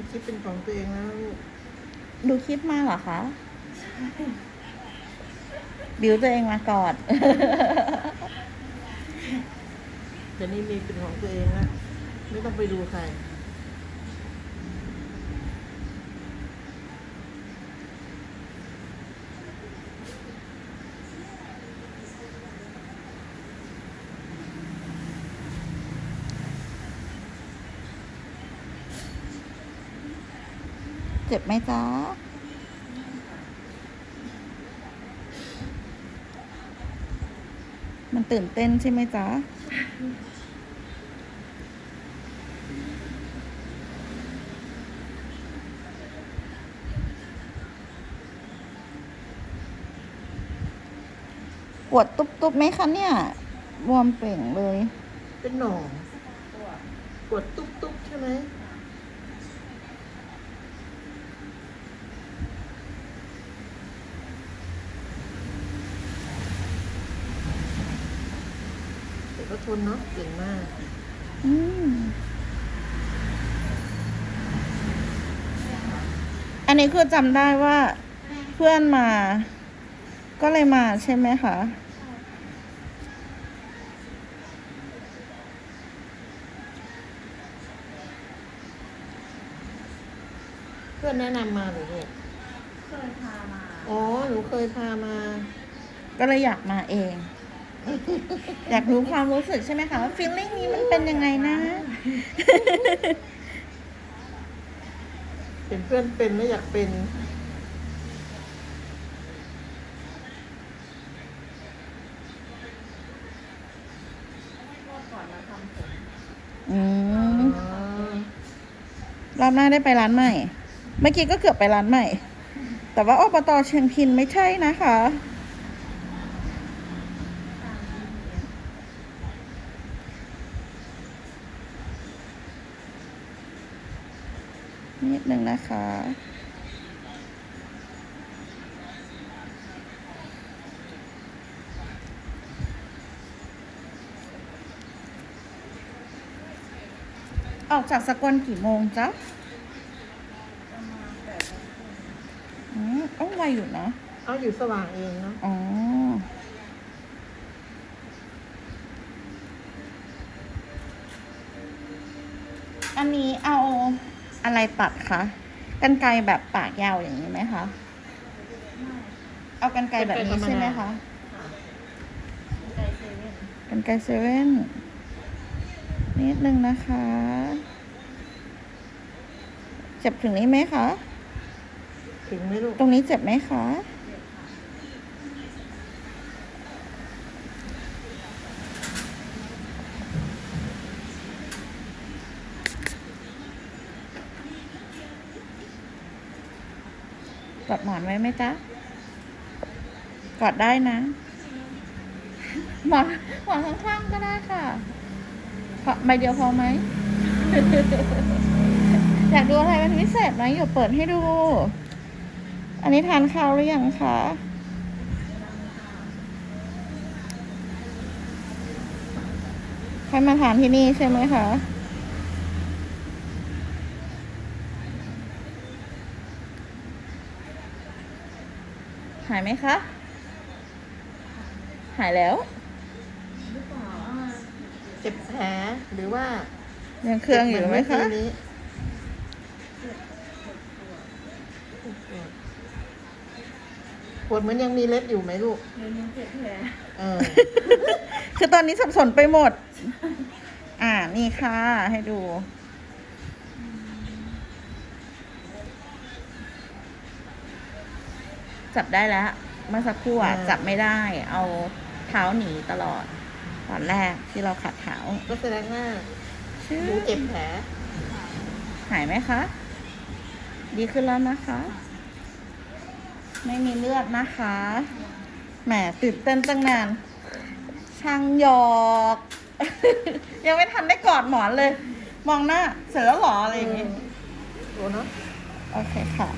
มีคลิปเป็นของตัวเองแล้วลูกดูคลิปมาเหรอคะ บิวตัวเองมากอดแต่นี่มีเป็นของตัวเองแล้วไม่ต้องไปดูใคร เจ็บไหมจ๊ะมันตื่นเต้นใช่ไหมจ๊ะปวดตุ๊บๆไหมคะเนี่ยบวมเป่งเลย เป็นหนองปวดตุ๊บตุ๊บใช่ไหม ก็ทนเนาะเก่งมากอืมอันนี้คือจำได้ว่าเพื่อนมา ก็เลยมาใช่ไหมคะเพื่อนแนะนำมาเหรือลูกเคยพามา อ๋อ หนูเคยพามา ก็เลยอยากมาเอง อยากรู้ความรู้สึกใช่ไหมคะว่า feeling นี้มันเป็นยังไงนะเป็นเพื่อนเป็นไม่อยากเป็นเมื่อก่อนมาทำผมอือ๋มอรอบหน้าได้ไปร้านใหม่ เมื่อกี้ก็เกือบไปร้านใหม่ แต่ว่าอบตเชียงพินไม่ใช่นะคะ นิดนึงนะคะ ออกจากสกลกี่โมงจ๊ะประมาณแปดโมงครึ่งอืมอ้ไวอยู่นะเอาอยู่สว่างเองเนาะอ๋ออันนี้เอา อะไรตัดคะกันไกรแบบปากยาวอย่างนี้ไหมคะไม่เอากันไกรแบบนี้ใช่ไหมคะค่ะไกลเซเว่นกันไกรเซเว่นนิดนึงนะคะ เจ็บถึงนี้ไหมคะ ถึงไหมลูก ตรงนี้เจ็บไหมคะ เจ็บค่ะ กอดหมอนไว้ไหมจ๊ะกอดได้นะ หมอนหมอนข้างๆก็ได้ค่ะพอใบเดียวพอไหม อยากดูอะไรเป็นพิเศษไหมอยู่เปิดให้ดู อันนี้ทานข้าวหรือยังคะให้มาทานที่นี่ใช่ไหมคะ หายไหมคะ หายแล้วหรือเปล่าอ่าเจ็บแผลหรือว่ายังเครื่องอยู่ไหมคะเจ็บเนเอกี้นี้เจ็บปวดปวดปวดเหมือนยังมีเล็บอยู่ไหมลูกเดี๋ยวนี้เจ็บแผลเออ คือตอนนี้สับสนไปหมด อ่า นี่ค่ะ ให้ดู จับได้แล้วเมื่อสักครู่อะอ่าจับไม่ได้ เอาเท้าหนีตลอด ตอนแรกที่เราขัดเท้าก็แสดงว่าหนูเจ็บแผลหายไหมคะ ดีขึ้นแล้วนะคะ ไม่มีเลือดนะคะแหมตื่นเต้นตั้งนานช่างหยอก ยังไม่ทันได้กอดหมอนเลย มองหน้า เสร็จแล้วเหรออะไรอย่างงี้โอ้เนาะโอเคค่ะ